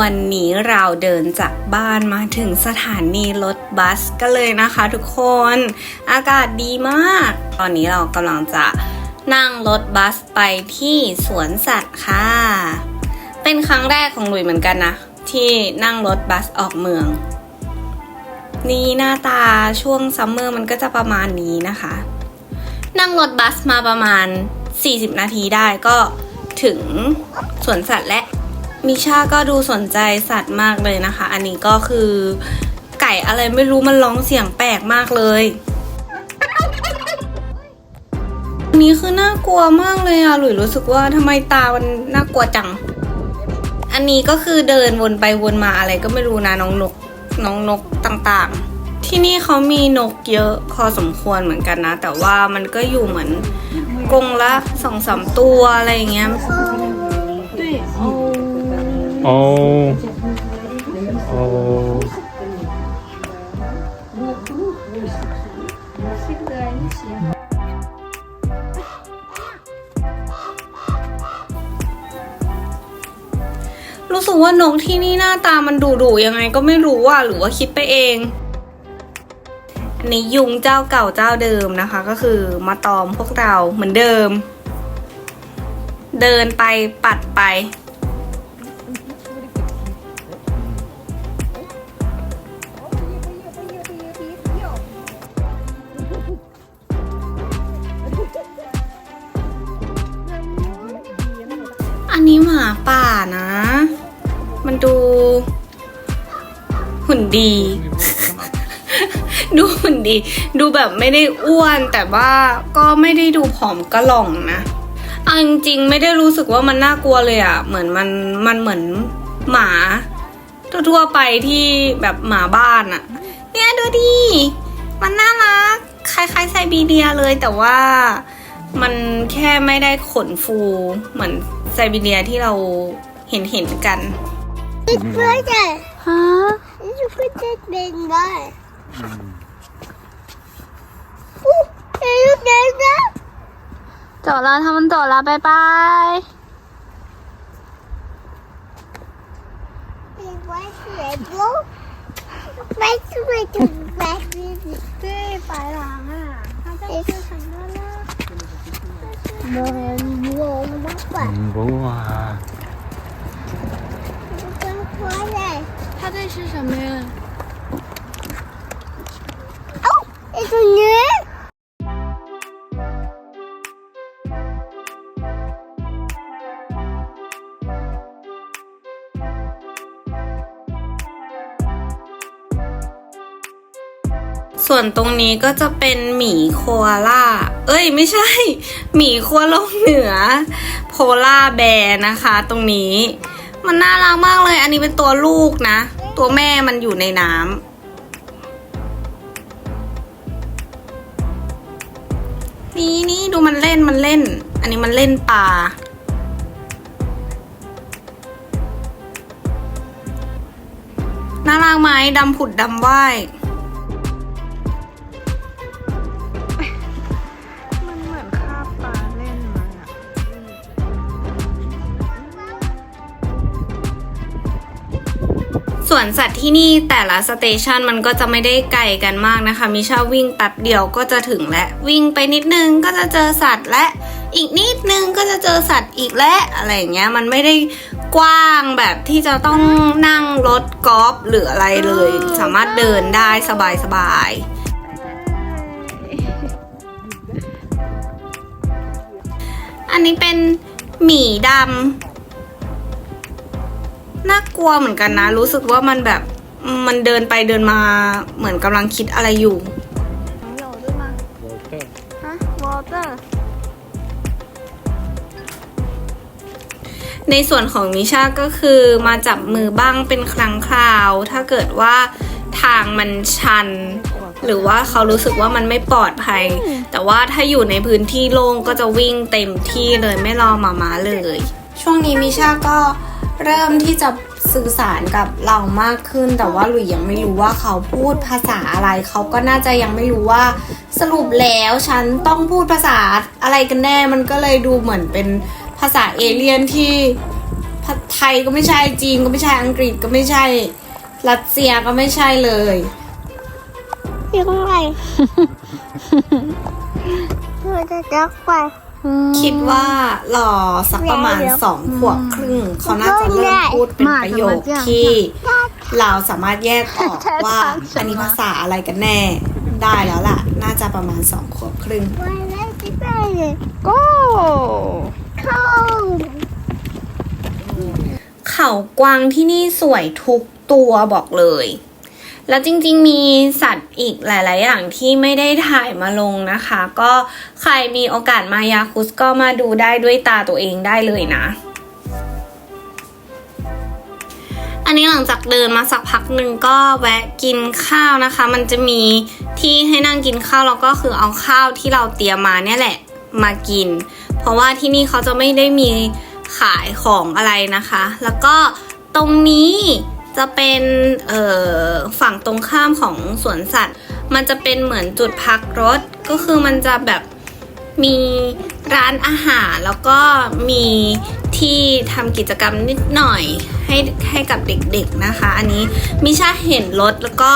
วันนี้เราเดินจากบ้านมาถึงสถานีรถบัสกันเลยนะคะทุกคน อากาศดีมาก ตอนนี้เรากำลังจะนั่งรถบัสไปที่สวนสัตว์ค่ะ เป็นครั้งแรกของหลุยเหมือนกันนะ ที่นั่งรถบัสออกเมือง นี่หน้าตาช่วงซัมเมอร์มันก็จะประมาณนี้นะคะ นั่งรถบัสมาประมาณ 40 นาทีได้ก็ถึงสวนสัตว์และ มิชาก็ดูสนใจสัตว์มากเลยนะคะ อันนี้ก็คือไก่อะไรไม่รู้มันร้องเสียงแปลกมากเลยอันนี้คือน่ากลัวมากเลยอะหลุยรู้สึกว่าทำไมตามันน่ากลัวจัง อันนี้ก็คือเดินวนไปวนมาอะไรก็ไม่รู้นะน้องนกน้องนกต่างๆ ที่นี่เขามีนกเยอะพอสมควรเหมือนกันนะ แต่ว่ามันก็อยู่เหมือนกรงละสองสามตัวอะไรอย่างเงี้ย哦哦，รู้สึกว่านกที่นี่หน้าตามันดุดุๆยังไงก็ไม่รู้อะหรือว่าคิดไปเองอันนี้ยุงเจ้าเก่าเจ้าเดิมนะคะ ก็คือมาตอมพวกเราเหมือนเดิม เดินไปปัดไป ดี ดูหุ่นดี ดูแบบไม่ได้อ้วนแต่ว่าก็ไม่ได้ดูผอมกระหล่องนะเอาจริงๆไม่ได้รู้สึกว่ามันน่ากลัวเลยอะ่ะ เหมือนมันมันเหมือนหมาทั่วๆไปที่แบบหมาบ้านอะ่ะ เนี่ยดูดีมันน่ารักคล้ายๆไซบีเรียเลยแต่ว่ามันแค่ไม่ได้ขนฟูเหมือนไซบีเรียที่เราเห็นเห็นกัน Big brother. Huh? 这本来嗯走了，他们走了，拜拜。白兔，白兔，白兔，白兔，对，白狼啊，他在吃什么呢？这是毛绒布啊。真乖嘞！他在吃什么呀？ ไอ้ตัวนี้ส่วนตรงนี้ก็จะเป็นหมีโคอาล่า เอ้ยไม่ใช่ หมีโคโลกเหนือ โพล่าแบร์นะคะ ตรงนี้ มันน่ารักมากเลย อันนี้เป็นตัวลูกนะ ตัวแม่มันอยู่ในน้ำ นี่นี่ดูมันเล่นมันเล่น อันนี้มันเล่นปลาน่ารักไหมดำผุดดำว่าย วนสัตว์ที่นี่แต่ละสเตชันมันก็จะไม่ได้ไกลกันมากนะคะ มิชาวิ่งแป๊บเดียวก็จะถึงและ วิ่งไปนิดนึงก็จะเจอสัตว์และอีกนิดนึงก็จะเจอสัตว์อีกและอะไรอย่างเงี้ยมันไม่ได้กว้างแบบที่จะต้องนั่งรถกอล์ฟหรืออะไรเลย สามารถเดินได้สบายๆอันนี้เป็นหมีดำ น่ากลัวเหมือนกันนะ รู้สึกว่ามันแบบมันเดินไปเดินมาเหมือนกำลังคิดอะไรอยู่ 朋友对吗？啊，我的。 ในส่วนของมิชาก็คือมาจับมือบ้างเป็นครั้งคราว ถ้าเกิดว่าทางมันชัน หรือว่าเขารู้สึกว่ามันไม่ปลอดภัย แต่ว่าถ้าอยู่ในพื้นที่โล่งก็จะวิ่งเต็มที่เลยไม่รอหมาม้าเลย ช่วงนี้มิชาก็ เริ่มที่จะสื่อสารกับเรามากขึ้น แต่ว่าหลุยยังไม่รู้ว่าเขาพูดภาษาอะไร เขาก็น่าจะยังไม่รู้ว่าสรุปแล้วฉันต้องพูดภาษาอะไรกันแน่ มันก็เลยดูเหมือนเป็นภาษาเอเลี่ยนที่ไทยก็ไม่ใช่จีนก็ไม่ใช่อังกฤษก็ไม่ใช่รัสเซียก็ไม่ใช่เลยยังไงเราจะจักไป คิดว่ารอสักประมาณแล้วสองขวบครึ่ง เขาน่าจะเริ่มพูดเป็นประโยคที่ เราสามารถแยกออกว่าอันนี้ภาษาอะไรกันแน่ ได้แล้วล่ะ น่าจะประมาณสองขวบครึ่งวันแรกที่ไปเลยก็เข้าเขากวางที่นี่สวยทุกตัวบอกเลย แล้วจริงๆมีสัตว์อีกหลาย ๆ อย่างที่ไม่ได้ถ่ายมาลงนะคะ ก็ใครมีโอกาสมายาคุสก็มาดูได้ด้วยตาตัวเองได้เลยนะ อันนี้หลังจากเดินมาสักพักหนึ่งก็แวะกินข้าวนะคะ มันจะมีที่ให้นั่งกินข้าวแล้วก็คือเอาข้าวที่เราเตรียมมาเนี่ยแหละมากิน เพราะว่าที่นี่เขาจะไม่ได้มีขายของอะไรนะคะ แล้วก็ตรงนี้ จะเป็นเอ่อฝั่งตรงข้ามของสวนสัตว์ มันจะเป็นเหมือนจุดพักรถ ก็คือมันจะแบบมีร้านอาหารแล้วก็มีที่ทำกิจกรรมนิดหน่อยให้ให้กับเด็กๆนะคะ อันนี้มิชาเห็นรถแล้วก็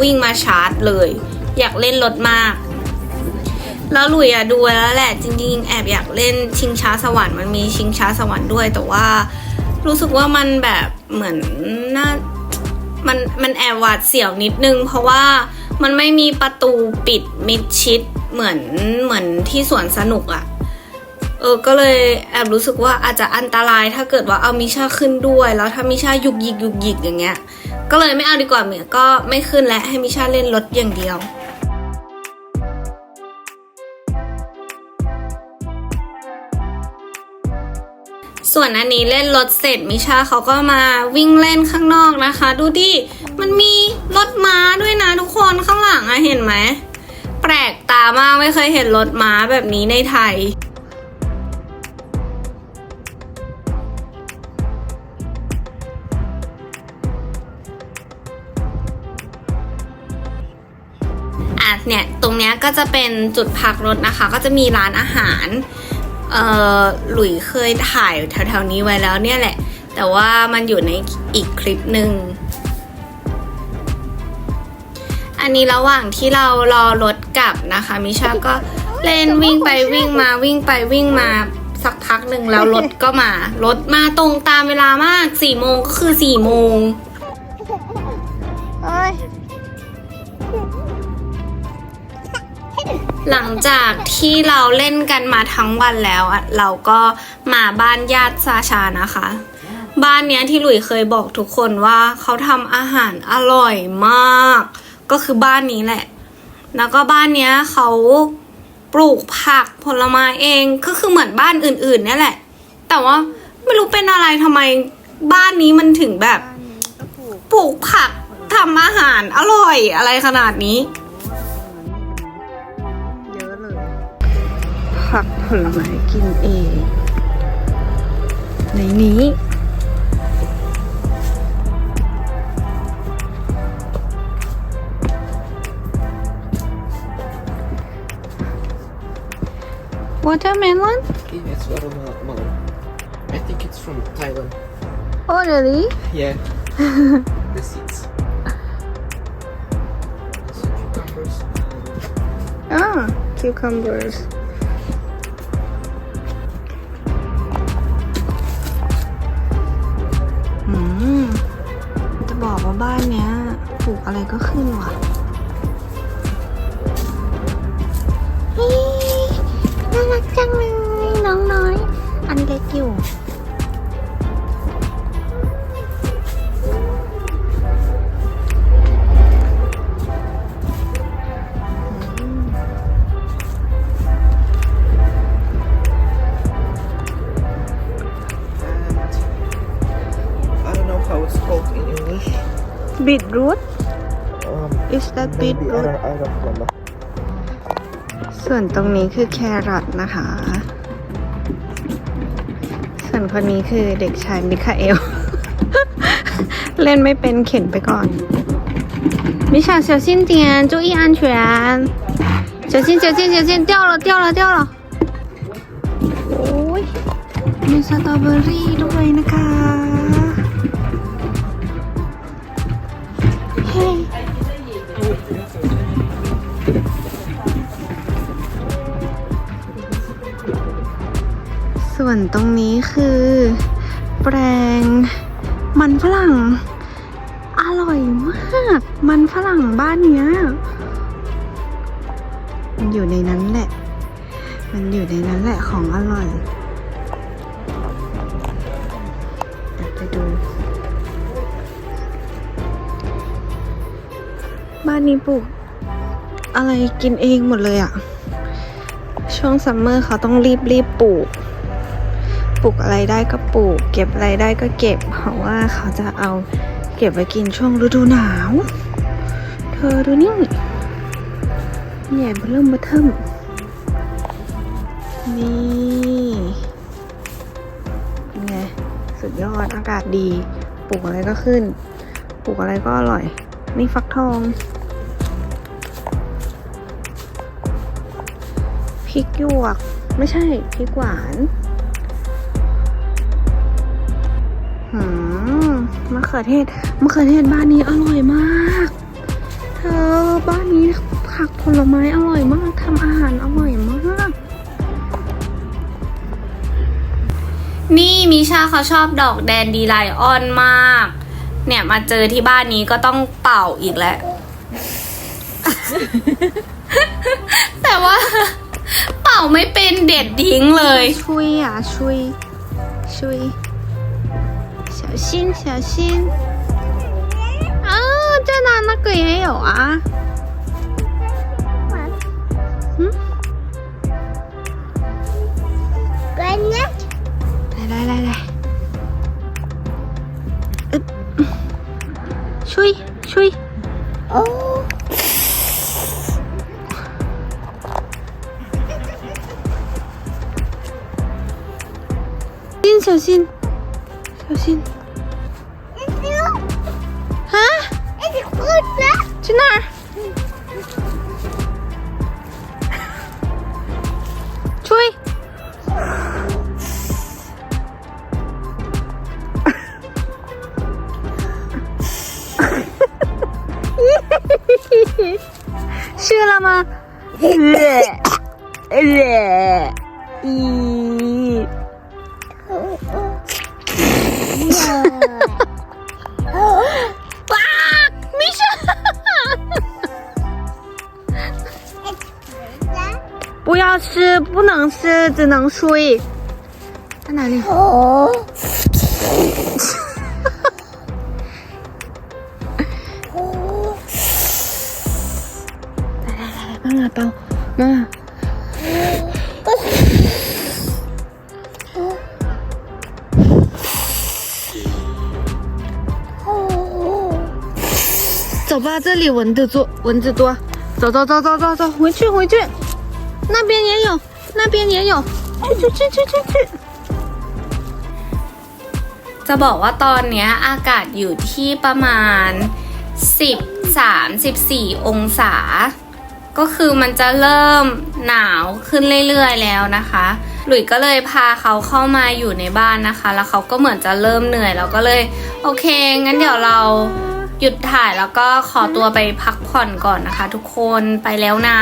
วิ่งมาชาร์จเลย อยากเล่นรถมาก แล้วลุยอะดูแล้วแหละจริงๆ แอบอยากเล่นชิงช้าสวรรค์มันมีชิงช้าสวรรค์ด้วย แต่ว่ารู้สึกว่ามันแบบ เหมือนน่ามันมันแอบหวาดเสียวนิดนึง เพราะว่ามันไม่มีประตูปิดมิดชิดเหมือนเหมือนที่สวนสนุกอะเออก็เลยแอบรู้สึกว่าอาจจะอันตรายถ้าเกิดว่าเอามิชาขึ้นด้วย แล้วถ้ามิชายุกยิกยุกยิกอย่างเงี้ย ก็เลยไม่เอาดีกว่าเมียก็ไม่ขึ้นและให้มิชาเล่นรถอย่างเดียว ส่วนอันนี้เล่นรถเสร็จมิชาเขาก็มาวิ่งเล่นข้างนอกนะคะ ดูดิมันมีรถม้าด้วยนะทุกคนข้างหลังอะเห็นไหมแปลกตามากไม่เคยเห็นรถม้าแบบนี้ในไทยอะเนี่ยตรงเนี้ยก็จะเป็นจุดพักรถนะคะ ก็จะมีร้านอาหาร เออหลุยเคยถ่ายแถวๆนี้ไว้แล้วเนี่ยแหละ แต่ว่ามันอยู่ในอีกคลิปหนึ่ง อันนี้ระหว่างที่เรารอรถกลับนะคะ มิชาก็เล่นวิ่งไปวิ่งมาวิ่งไปวิ่งมาสักพักหนึ่งแล้วรถก็มา รถมาตรงตามเวลามากสี่โมงก็คือสี่โมง เอ้ย หลังจากที่เราเล่นกันมาทั้งวันแล้วอะเราก็มาบ้านญาติซาชานะคะ บ้านเนี้ยที่หลุยเคยบอกทุกคนว่าเขาทำอาหารอร่อยมาก ก็คือบ้านนี้แหละ แล้วก็บ้านเนี้ยเขาปลูกผักผลไม้เองก็คือเหมือนบ้านอื่นๆเนี่ยแหละ แต่ว่าไม่รู้เป็นอะไรทำไมบ้านนี้มันถึงแบบ ปลูกผักทำอาหารอร่อยอะไรขนาดนี้ ผักผลไม้กินเอง ในนี้ watermelon It's watermelon. I think it's from Thailand. oh really Yeah. the seeds. Some cucumbers. ah cucumbers อืมจะบอกว่าบ้านเนี้ยปลูกอะไรก็ขึ้นว่ะน่ารักจังเลยน้องน้อย อันเล็กอยู่ beetroot Um, is that maybe I beetroot don't, I don't remember. ส่วนตรงนี้คือแครอทนะคะ ส่วนคนนี้คือเด็กชายมิคาเอล เล่นไม่เป็นเข็นไปก่อน มิชา小心点注意安全小心小心小心掉了掉了掉了โอ้ย มีสตรอเบอรี่ด้วยนะคะ ส่วนตรงนี้คือ แปลงมันฝรั่ง อร่อยมาก มันฝรั่งบ้านเนี้ยมันอยู่ในนั้นแหละ มันอยู่ในนั้นแหละของอร่อยเดี๋ยวไปดู บ้านนี้ปลูกอะไรกินเองหมดเลยอะช่วงซัมเมอร์เขาต้องรีบรีบปลูก ปลูกอะไรได้ก็ปลูก เก็บอะไรได้ก็เก็บ เพราะว่าเขาจะเอาเก็บไว้กินช่วงฤดูหนาว เธอดูนี่ใหญ่เริ่มมาเทิมนี่ไงสุดยอดอากาศดี ปลูกอะไรก็ขึ้น ปลูกอะไรก็อร่อย นี่ฟักทองพริกหยวก ไม่ใช่พริกหวาน มะเขือเทศมะเขือเทศบ้านนี้อร่อยมากเธอบ้านนี้ผักผลไม้อร่อยมากทำอาหารอร่อยมาก นี่มิชาเขาชอบดอกแดนดีไลออนมาก เนี่ยมาเจอที่บ้านนี้ก็ต้องเป่าอีกแล้ว แต่ว่า เป่าไม่เป็นเด็ดทิ้งเลย ช่วยอะช่วย ช่วย 小心小心。啊这哪？那个也有啊。嗯？关呢？来来来来。呃吹吹。哦，心小心小心！啊！去那儿！吹！射了吗？热热一。哇，没事。不要吃，不能吃，只能睡。在哪里？哦，来来来妈妈抱，妈妈。走吧，这里蚊子多，蚊子多。走走走走走走，回去回去，那边也有，那边也有。去去去去去去。 จะบอกว่าตอนเนี้ยอากาศอยู่ที่ประมาณ 13-14 องศา ก็คือมันจะเริ่มหนาวขึ้นเรื่อยๆแล้วนะคะ หลุยก็เลยพาเขาเข้ามาอยู่ในบ้านนะคะ แล้วเขาก็เหมือนจะเริ่มเหนื่อยแล้วก็เลย โอเค งั้นเดี๋ยวเรา หยุดถ่ายแล้วก็ขอตัวไปพักผ่อนก่อนนะคะ ทุกคนไปแล้วนะ